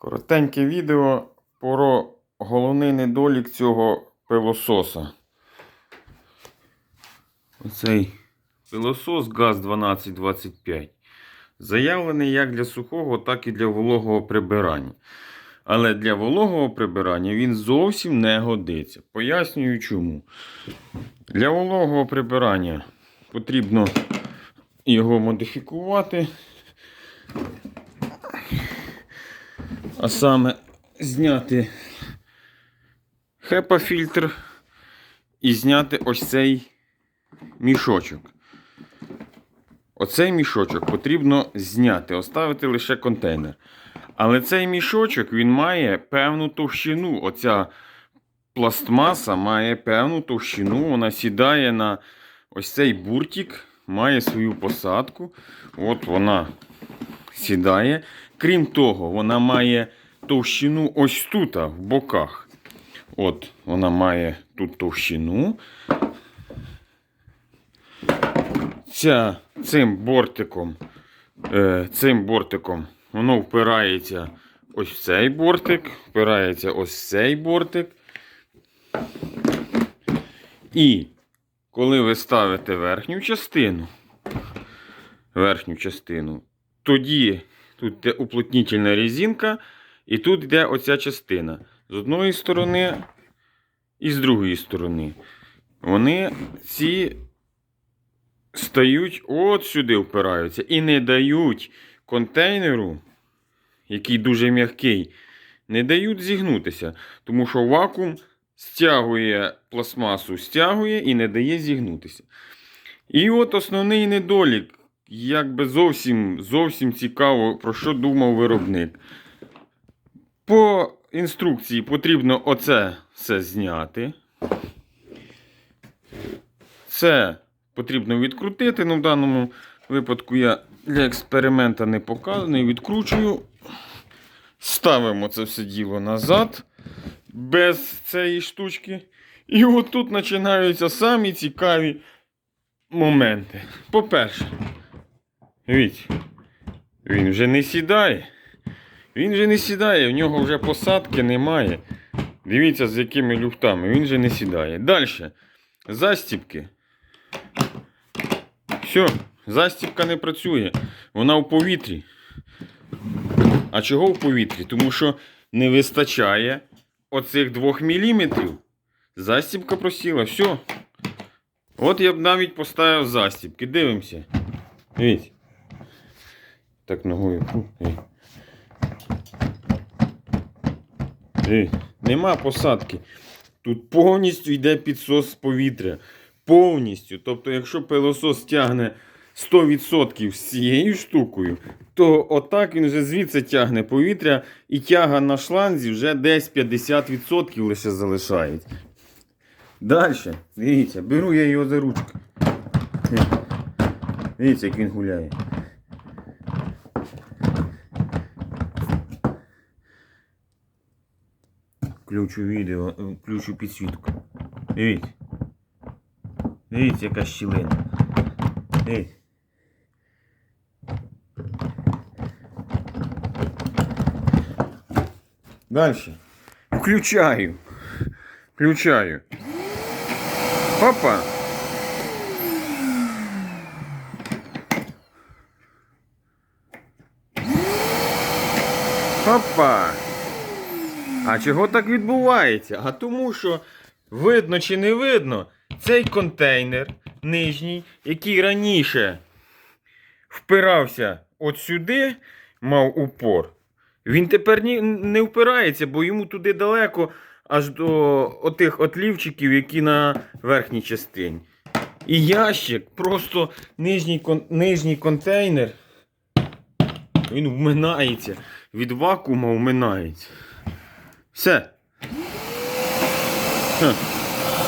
Коротеньке відео про головний недолік цього пилососа. Оцей пилосос ГАЗ-1225 заявлений як для сухого, так і для вологого прибирання. Але для вологого прибирання він зовсім не годиться. Пояснюю чому. Для вологого прибирання потрібно його модифікувати. А саме зняти хепа-фільтр і зняти ось цей мішочок. Оцей мішочок потрібно зняти, оставити лише контейнер. Але цей мішочок він має певну товщину. Оця пластмаса має певну товщину. Вона сідає на ось цей буртик, має свою посадку. От вона сідає. Крім того, вона має товщину ось тут, в боках. От, вона має тут товщину. Ця, цим бортиком, е, цим бортиком воно впирається ось в цей бортик, впирається ось в цей бортик. І коли ви ставите верхню частину, верхню частину, тоді тут йде уплотнітельна резинка, і тут йде оця частина. З одної сторони і з другої сторони. Вони ці стають от сюди впираються і не дають контейнеру, який дуже м'який, не дають зігнутися. Тому що вакуум стягує пластмасу, стягує і не дає зігнутися. І от основний недолік, якби зовсім, зовсім цікаво, про що думав виробник. По інструкції потрібно оце все зняти. Це потрібно відкрутити. Ну, в даному випадку я для експеримента не показаний. Відкручую. Ставимо це все діло назад, без цієї штучки. І от тут починаються самі цікаві моменти. По-перше, дивіться, він вже не сідає. Він вже не сідає, в нього вже посадки немає. Дивіться, з якими люфтами. Він вже не сідає. Далі. Застіпки. Все, застіпка не працює. Вона в повітрі. А чого в повітрі? Тому що не вистачає оцих 2 мм. Застіпка просіла. Все. От я б навіть поставив застіпки. Дивимося. Дивіться. Так ногою. Ей. Ей, Нема посадки. Тут повністю йде підсос повітря. Повністю. Тобто, якщо пилосос тягне 100% з цією штукою, то отак він вже звідси тягне повітря і тяга на шланзі вже десь 50% лише залишається. Далі, дивіться, беру я його за ручку. Дивіться, як він гуляє. Включу відео, е, включу підсвітку. Дивіться. Дивіться, яка щілина. Дивіться. Дальше. Включаю. Включаю. Опа. Опа. А чого так відбувається? А тому що видно чи не видно, цей контейнер нижній, який раніше впирався от сюди, мав упор, він тепер не впирається, бо йому туди далеко аж до отих отлівчиків, які на верхній частині. І ящик, просто нижній, нижній контейнер, він вминається. Від вакуума вминається. Все.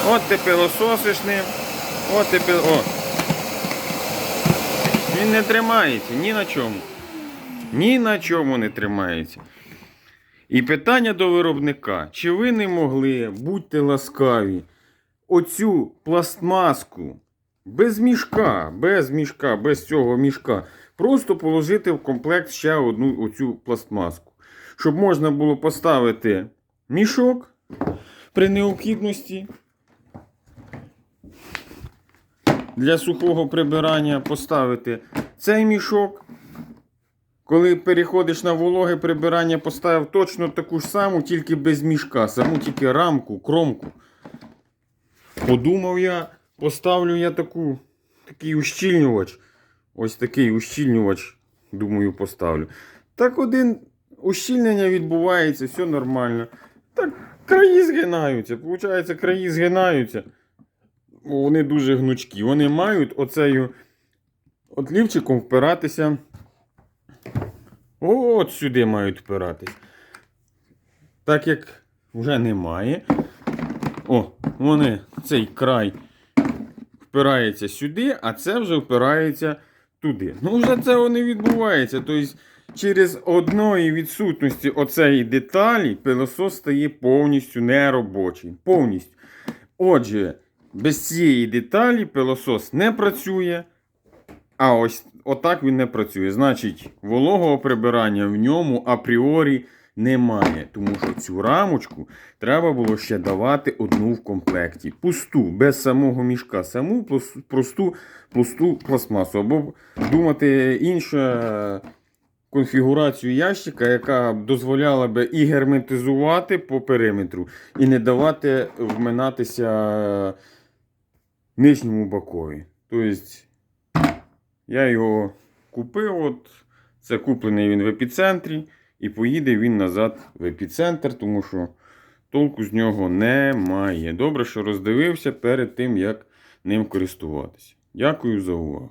От ти пилососиш. От ти пил... О. Він не тримається ні на чому. Ні на чому не тримається. І питання до виробника: чи ви не могли, будьте ласкаві, оцю пластмаску без мішка, без мішка, без цього мішка, просто положити в комплект ще одну оцю пластмаску. щоб можна було поставити мішок при необхідності. Для сухого прибирання поставити цей мішок. Коли переходиш на вологе прибирання, поставив точно таку ж саму, тільки без мішка, саму тільки рамку, кромку. Подумав я, поставлю я таку, такий ущільнювач. Ось такий ущільнювач, думаю, поставлю. Так один ущільнення відбувається, все нормально. Так краї згинаються. Получається, краї згинаються. Вони дуже гнучкі. Вони мають оцею отлівчиком впиратися. От сюди мають впиратись. Так як вже немає. О, вони, цей край впирається сюди, а це вже впирається туди. Ну, вже цього не відбувається. Тобто, через одної відсутності оцеї деталі пилосос стає повністю неробочий. Повністю. Отже, без цієї деталі пилосос не працює. А ось отак він не працює. Значить, вологого прибирання в ньому апріорі немає. Тому що цю рамочку треба було ще давати одну в комплекті. Пусту, без самого мішка, саму прос- просту, пластмасу. Або думати інша конфігурацію ящика, яка дозволяла би і герметизувати по периметру, і не давати вминатися нижньому бокові. Тобто. Я його купив. От, це куплений він в епіцентрі. І поїде він назад в епіцентр, тому що толку з нього немає. Добре, що роздивився перед тим, як ним користуватися. Дякую за увагу.